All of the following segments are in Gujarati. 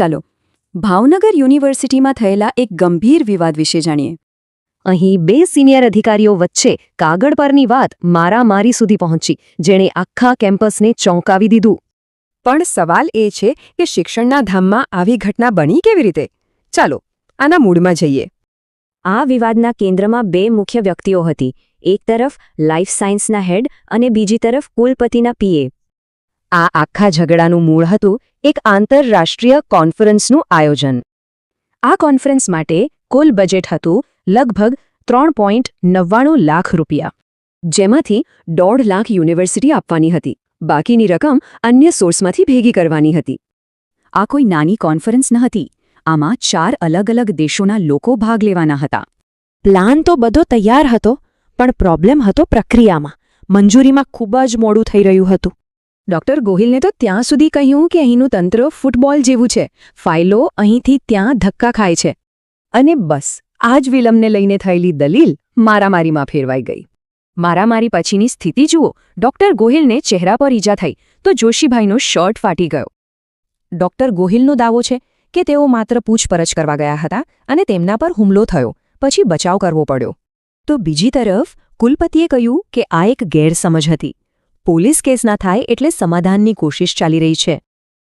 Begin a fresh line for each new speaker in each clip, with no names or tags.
ચાલો, ભાવનગર યુનિવર્સિટીમાં થયેલા એક ગંભીર વિવાદ વિશે જાણીએ.
અહીં બે સિનિયર અધિકારીઓ વચ્ચે કાગળ પરની વાત મારામારી સુધી પહોંચી, જેણે આખા કેમ્પસને ચોંકાવી દીધું.
પણ સવાલ એ છે કે શિક્ષણના ધામમાં આવી ઘટના બની કેવી રીતે? ચાલો, આના મૂળમાં જઈએ.
આ વિવાદના કેન્દ્રમાં બે મુખ્ય વ્યક્તિઓ હતી, એક તરફ લાઇફ સાયન્સના હેડ અને બીજી તરફ કુલપતિના પીએ આ આખા ઝઘડાનું મૂળ હતું એક આંતરરાષ્ટ્રીય કોન્ફરન્સનું આયોજન. આ કોન્ફરન્સ માટે કુલ બજેટ હતું લગભગ ત્રણ પોઈન્ટ નવ્વાણું લાખ રૂપિયા.
જેમાંથી દોઢ લાખ યુનિવર્સિટી આપવાની હતી. બાકીની રકમ અન્ય સોર્સમાંથી ભેગી કરવાની હતી. આ કોઈ નાની કોન્ફરન્સ ન હતી. આમાં ચાર અલગ અલગ દેશોના લોકો ભાગ લેવાના હતા.
પ્લાન તો બધો તૈયાર હતો, પણ પ્રોબ્લેમ હતો પ્રક્રિયામાં. મંજૂરીમાં ખૂબ જ મોડું થઈ રહ્યું હતું.
ડોક્ટર ગોહિલને તો ત્યાં સુધી કહ્યું કે અહીંનું તંત્ર ફૂટબોલ જેવું છે. ફાઇલો અહીંથી ત્યાં ધક્કા ખાય છે. અને બસ આ જ વિલંબને લઈને થયેલી દલીલ મારામારીમાં ફેરવાઈ ગઈ. મારામારી પછીની સ્થિતિ જુઓ. ડોક્ટર ગોહિલને ચહેરા પર ઈજા થઈ, તો જોશીભાઈનો શર્ટ ફાટી ગયો. ડોક્ટર ગોહિલનો દાવો છે કે તેઓ માત્ર પૂછપરછ કરવા ગયા હતા અને તેમના પર હુમલો થયો, પછી બચાવ કરવો પડ્યો. તો બીજી તરફ, કુલપતિએ કહ્યું કે આ એક ગેરસમજ હતી. પોલીસ કેસ ના થાય એટલે સમાધાનની કોશિશ ચાલી રહી છે.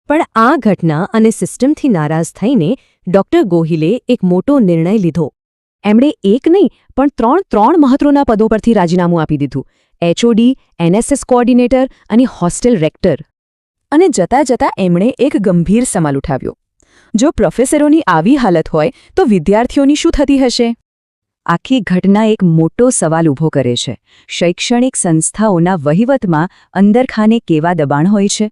પણ આ ઘટના અને સિસ્ટમથી નારાજ થઈને ડોક્ટર ગોહિલે એક મોટો નિર્ણય લીધો. એમણે એક નહીં, પણ ત્રણ ત્રણ મહત્વના પદો પરથી રાજીનામું આપી દીધું. એચઓડી, એનએસએસ કોઓર્ડિનેટર અને હોસ્ટેલ રેક્ટર. અને જતા જતા એમણે એક ગંભીર સવાલ ઉઠાવ્યો. જો પ્રોફેસરોની આવી હાલત હોય તો વિદ્યાર્થીઓની શું થતી હશે? આખી ઘટના એક મોટો સવાલ ઊભો કરે છે. શૈક્ષણિક સંસ્થાઓના વહીવટમાં અંદરખાને કેવા દબાણ હોય છે?